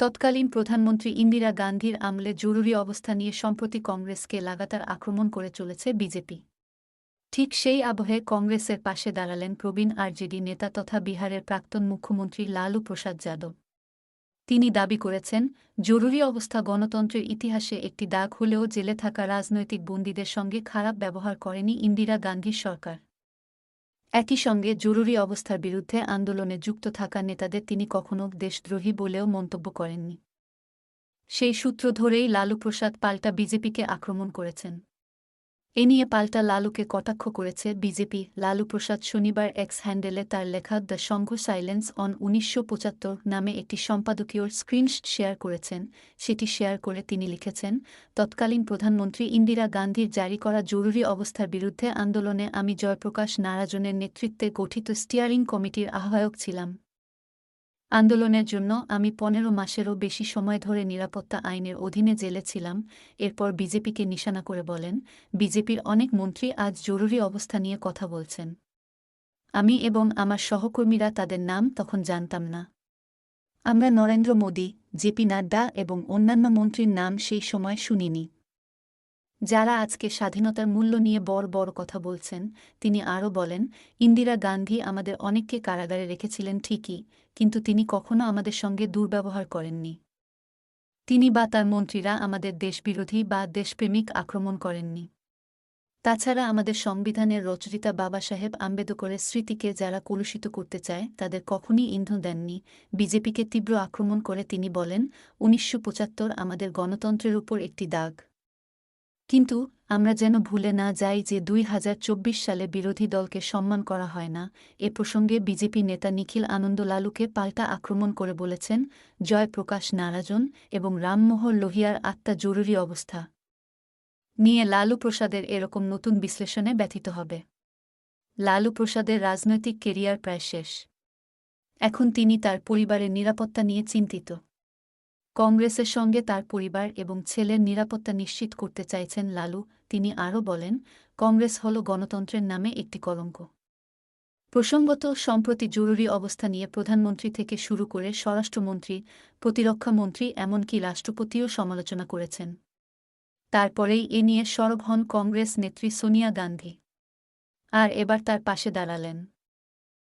তৎকালীন প্রধানমন্ত্রী ইন্দিরা গান্ধীর আমলে জরুরি অবস্থা নিয়ে সম্প্রতি কংগ্রেসকে লাগাতার আক্রমণ করে চলেছে বিজেপি। ঠিক সেই আবহে কংগ্রেসের পাশে দাঁড়ালেন প্রবীণ আরজেডি নেতা তথা বিহারের প্রাক্তন মুখ্যমন্ত্রী লালু প্রসাদ যাদব। তিনি দাবি করেছেন, জরুরি অবস্থা গণতন্ত্রের ইতিহাসে একটি দাগ হলেও জেলে থাকা রাজনৈতিক বন্দীদের সঙ্গে খারাপ ব্যবহার করেনি ইন্দিরা গান্ধীর সরকার। একই সঙ্গে জরুরি অবস্থার বিরুদ্ধে আন্দোলনে যুক্ত থাকা নেতাদের তিনি কখনও দেশদ্রোহী বলেও মন্তব্য করেননি। সেই সূত্র ধরেই লালু প্রসাদ পাল্টা বিজেপিকে আক্রমণ করেছেন। এ নিয়ে পাল্টা লালুকে কটাক্ষ করেছে বিজেপি। লালু প্রসাদ শনিবার এক্স হ্যান্ডেলে তার লেখা দ্য সংঘ সাইলেন্স অন উনিশশো পঁচাত্তর নামে একটি সম্পাদকীয় স্ক্রিনশট শেয়ার করেছেন। সেটি শেয়ার করে তিনি লিখেছেন, তৎকালীন প্রধানমন্ত্রী ইন্দিরা গান্ধীর জারি করা জরুরি অবস্থার বিরুদ্ধে আন্দোলনে আমি জয়প্রকাশ নারাজনের নেতৃত্বে গঠিত স্টিয়ারিং কমিটির আহ্বায়ক ছিলাম। আন্দোলনের জন্য আমি পনেরো মাসেরও বেশি সময় ধরে নিরাপত্তা আইনের অধীনে জেলে ছিলাম এরপর বিজেপিকে নিশানা করে বলেন, বিজেপির অনেক মন্ত্রী আজ জরুরি অবস্থা নিয়ে কথা বলছেন। আমি এবং আমার সহকর্মীরা তাদের নাম তখন জানতাম না। আমরা নরেন্দ্র মোদী জেপি নাড্ডা এবং অন্যান্য মন্ত্রীর নাম সেই সময় শুনিনি। যারা আজকে স্বাধীনতার মূল্য নিয়ে বড় বড় কথা বলছেন, তিনি আরও বলেন, ইন্দিরা গান্ধী আমাদের অনেককে কারাগারে রেখেছিলেন ঠিকই, কিন্তু তিনি কখনো আমাদের সঙ্গে দুর্ব্যবহার করেননি। তিনি বা তার মন্ত্রীরা আমাদের দেশবিরোধী বা দেশপ্রেমিক আক্রমণ করেননি। তাছাড়া আমাদের সংবিধানের রচয়িতা বাবা সাহেব আম্বেদকরের স্মৃতিকে যারা কলুষিত করতে চায়, তাদের কখনই ইন্ধন দেননি। বিজেপিকে তীব্র আক্রমণ করে তিনি বলেন, উনিশশো পঁচাত্তর আমাদের গণতন্ত্রের উপর একটি দাগ। কিন্তু আমরা যেন ভুলে না যাই যে দুই হাজার চব্বিশ সালে বিরোধী দলকে সম্মান করা হয় না, এ প্রসঙ্গে বিজেপি নেতা নিখিল আনন্দ লালুকে পাল্টা আক্রমণ করে বলেছেন জয়প্রকাশ নারাজন এবং রামমোহর লোহিয়ার আত্মা জরুরি অবস্থা। নিয়ে লালু প্রসাদের এরকম নতুন বিশ্লেষণে ব্যথিত হবে। লালু প্রসাদের রাজনৈতিক কেরিয়ার প্রায় শেষ। এখন তিনি তার পরিবারের নিরাপত্তা নিয়ে চিন্তিত। কংগ্রেসের সঙ্গে তার পরিবার এবং ছেলের নিরাপত্তা নিশ্চিত করতে চাইছেন লালু। তিনি আরও বলেন, কংগ্রেস হল গণতন্ত্রের নামে একটি কলঙ্ক। প্রসঙ্গত, সম্প্রতি জরুরি অবস্থা নিয়ে প্রধানমন্ত্রী থেকে শুরু করে স্বরাষ্ট্রমন্ত্রী প্রতিরক্ষামন্ত্রী এমনকি রাষ্ট্রপতিও সমালোচনা করেছেন। তারপরেই এ নিয়ে সরব হন কংগ্রেস নেত্রী সোনিয়া গান্ধী। আর এবার তার পাশে দাঁড়ালেন।